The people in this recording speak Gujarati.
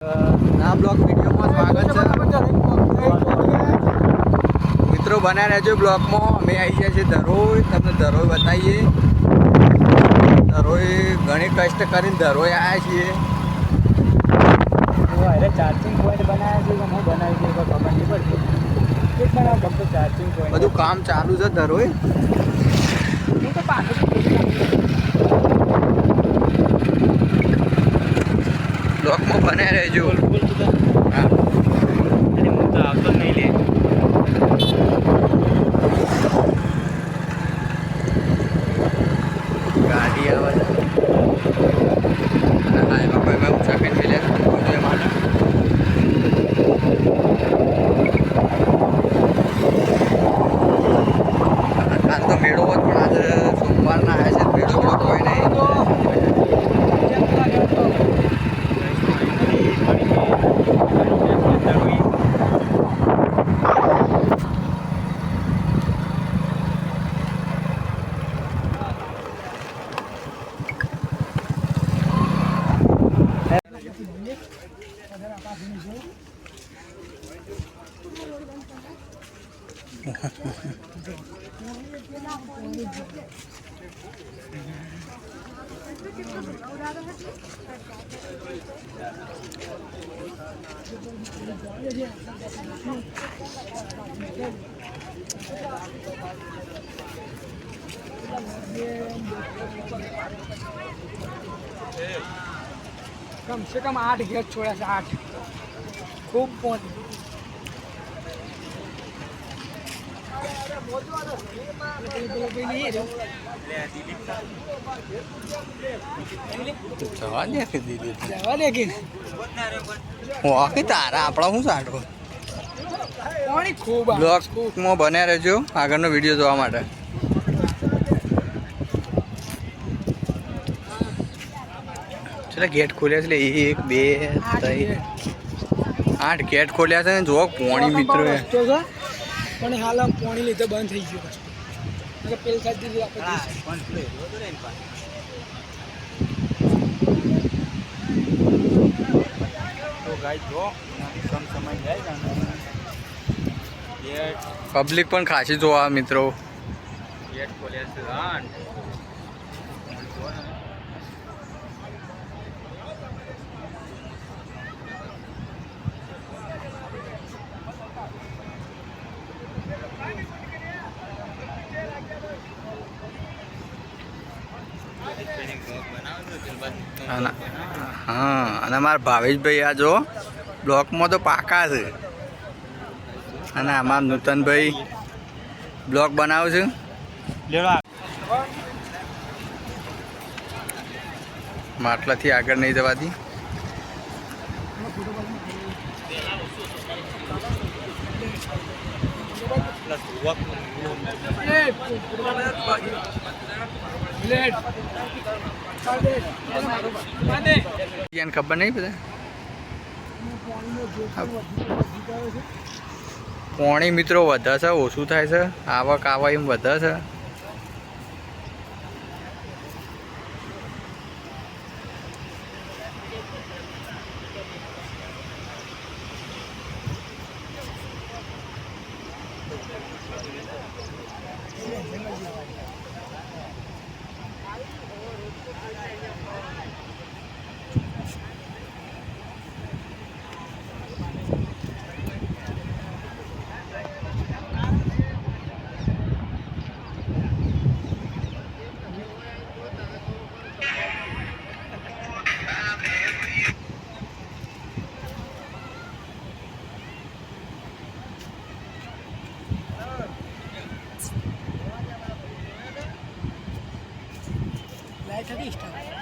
આ બ્લોગ વિડીયોમાં સ્વાગત છે. મિત્રો બન્યા રહેજો બ્લોગમાં. અમે આવી ગયા છીએ ધરોઈ. તમને ધરોઈ બતાવીએ. ધરોઈ ઘણી કષ્ટ કરીને ધરોઈ આવ્યા છીએ. ચાર્જિંગ પોઈન્ટ બનાવ્યા છે હું બનાવી છે ખબર નહીં પડતી. ફક્ત ચાર્જિંગ પોઈન્ટ બધું કામ ચાલુ છે ધરોઈ? હું તો પાછળ બન્યા રહેજો. હા. હું તો આવતો નહીં લે. ગાડી આવે હા એમાં ભાઈ મેં પેલા બધું એ માટે કાલ તો મેળો હોત પણ આજે સોમવારના આવ્યા છે મેળો તો કોઈ નહીં કમ સે કમ આઠ ગેટ છોડ્યા છે આઠ ખૂબ પહોંચ જવા દે કે દીદી? જવા દે કે વાકી તારા આપણા શું સાંઠો ખૂબ. બ્લોગમાં બન્યા રહેજો આગળનો વીડિયો જોવા માટે. ચલો ગેટ ખોલ્યા છે એક બે ત્રણ. આઠ ગેટ ખોલ્યા છે ને જો પોણી મિત્રો પણ હાલ આમ પાણી લીધે બંધ થઈ ગયું રસ્તો એટલે પેલ સાઈડ દીધું આપણે તો ગાય જો કમ સમય જાય ને પબ્લિક પણ ખાસી જોવા મિત્રો. ગેટ ખોલ્યા છે આઠ અને હા અને અમારા ભાવેશભાઈ આ જો બ્લોકમાં તો પાકા છે. અને અમારા નૂતનભાઈ બ્લોક બનાવે છે. માટલાથી આગળ નહીં જવાતી પ્લેટ. પ્લેટ. કાઢ દે. કાઢ દે. એને ખબર નહીં બધા? પોણી મિત્રો વધે છે, ઓછું થાય છે, આવક આવા એમ વધે છે. Thank હતી টাকা